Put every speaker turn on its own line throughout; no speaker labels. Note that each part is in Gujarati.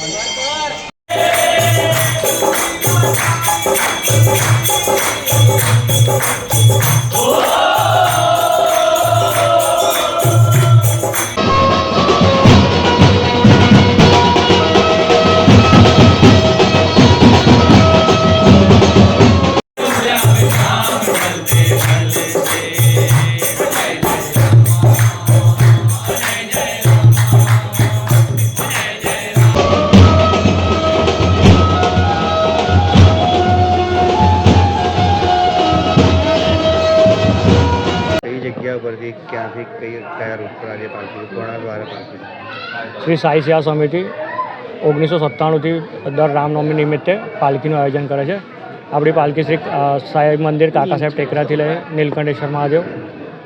કઈ જગ્યા પરથી ક્યાંથી કઈ કયા રૂટ પર આજે પાલખી કોણા દ્વારા પાલખી
શ્રી સાઈ સેવા સમિતિ ઓગણીસો સત્તાણુંથી દર રામનવમી નિમિત્તે પાલખીનું આયોજન કરે છે. આપણી પાલખી શ્રી સાહેબ મંદિર કાકા સાહેબ ટેકરાથી લઈ નીલકંઠેશ્વર મહાદેવ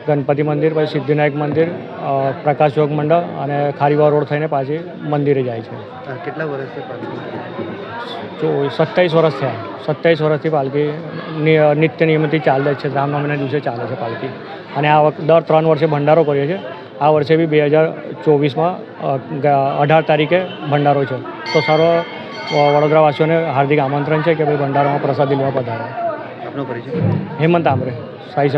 ગણપતિ મંદિર પછી સિદ્ધિનાયક મંદિર પ્રકાશ યોગ મંડળ અને ખારીવા રોડ થઈને પાછી મંદિરે જાય છે.
કેટલા વર્ષથી પાલખી
જો વર્ષ થયા. સત્યાવીસ વર્ષથી પાલખી નિત્ય નિયમિતથી ચાલે છે. રામનવમીના દિવસે ચાલે છે પાલખી. અને આ વખત દર ત્રણ વર્ષે ભંડારો કરીએ છીએ. આ વર્ષે બી બે હજાર ચોવીસમાં અઢાર તારીખે ભંડારો છે. તો સર્વ વડોદરાવાસીઓને હાર્દિક આમંત્રણ છે કે ભાઈ ભંડારામાં પ્રસાદી લેવા પધારે. હેમંત આમરે સાઈ